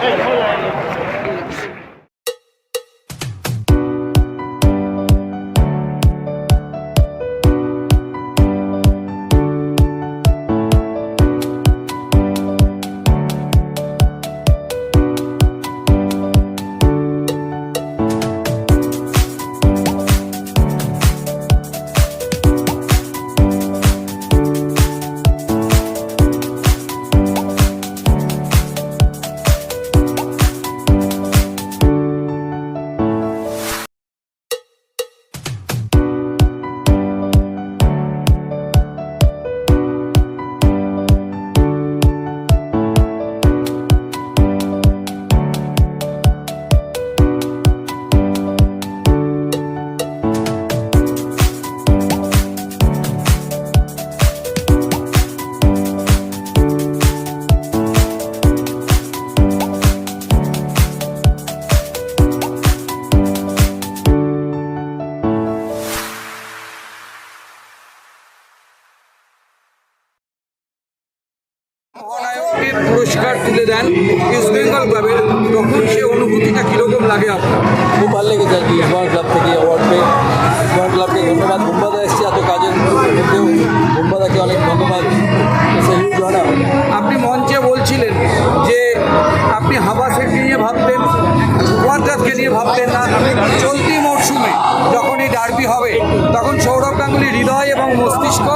Hey, hold on. পুরস্কার তুলে দেন east Bengal ক্লাবের তখন সে অনুভূতিটা কীরকম লাগে আপনার? খুব ভালো লেগেছে আর কি ইসমাল ক্লাব থেকে অ্যাওয়ার্ড পেয়ে। ইসমাল ক্লাবকে ধন্যবাদ। মুম্বাদা এসছে এত কাজের মধ্যেও। মুম্বাদাকে অনেক ধন্যবাদ। আপনি মঞ্চে বলছিলেন যে আপনি হাবাসেরকে নিয়ে ভাবতেন ওয়ার্কারকে নিয়ে ভাবতেন না। চলতি মরশুমে যখন এই ডার্বি হবে তখন সৌরভ গাঙ্গুলি হৃদয় এবং মস্তিষ্ক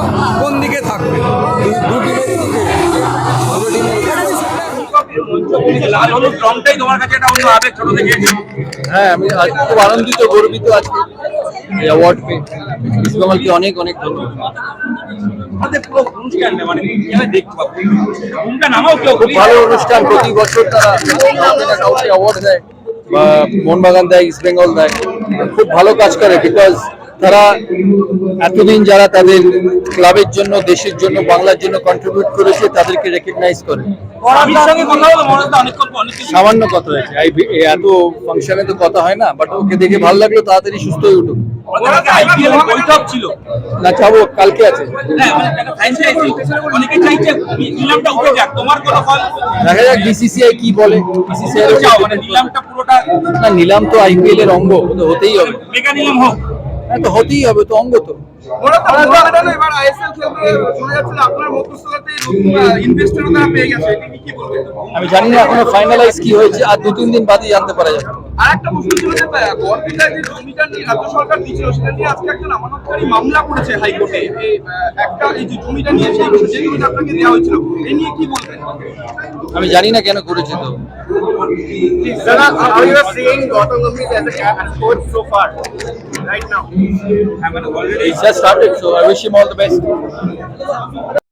কোন দিকে থাকবে? হ্যাঁ আমি খুব আনন্দিত গর্বিত আজকে এই অ্যাওয়ার্ড পেয়ে। অনেক অনেক ধন্যবাদ। মানে খুব ভালো অনুষ্ঠান প্রতি বছর তারা অ্যাওয়ার্ড দেয়। মোহনবাগান দেয় ইস্ট বেঙ্গল দেয় খুব ভালো কাজ করে বিকজ তারা এতদিন যারা তাদের ক্লাবের জন্য দেশের জন্য বাংলার জন্য কন্ট্রিবিউট করেছে তাদেরকে রেকগনাইজ করে। মনে সামান্য কথা হয়েছে। এত ফাংশনে তো কথা হয় না বাট ওকে দেখে ভালো লাগল তাড়াতাড়ি সুস্থ হয়ে উঠুক। না যাব কালকে আছে। হ্যাঁ মানে দেখা যাক বিসিসিআই কি বলে। বিসিসিআই মানে না নিলাম তো আইপিএল এর অঙ্গ হতেই হবে। মেগা নিলাম হোক। তো হতেই হবে তো অঙ্গ তো। এবার আইএসএল খেলতে শোনা যাচ্ছে যে আপনার মধ্যস্থতাতে ইনভেস্টরও তারা পেয়ে গেছে এটা নিয়ে কি বলবেন? আমি জানি না এখনও ফাইনালাইজ কি হয়েছে আর দু তিন দিন বাদই জানতে পারা যাবে। আর একটা প্রশ্ন ছিল যে গড়বিটা যে জমিটা নিয়ে রাজ্য সরকার দিয়েছিল সেটা নিয়ে আজকে একজন আমানতকারী মামলা করেছে হাইকোর্টে। এই একটা এই যে জমিটা নিয়ে সেই যে জমিটা আপনাকে দেওয়া হয়েছিল এই নিয়ে কি বলবেন? আমি জানি না কেন করেছে তো। How you are seeing Gautam Gambhir as a coach so far, right now. He's just started, so I wish him all the best.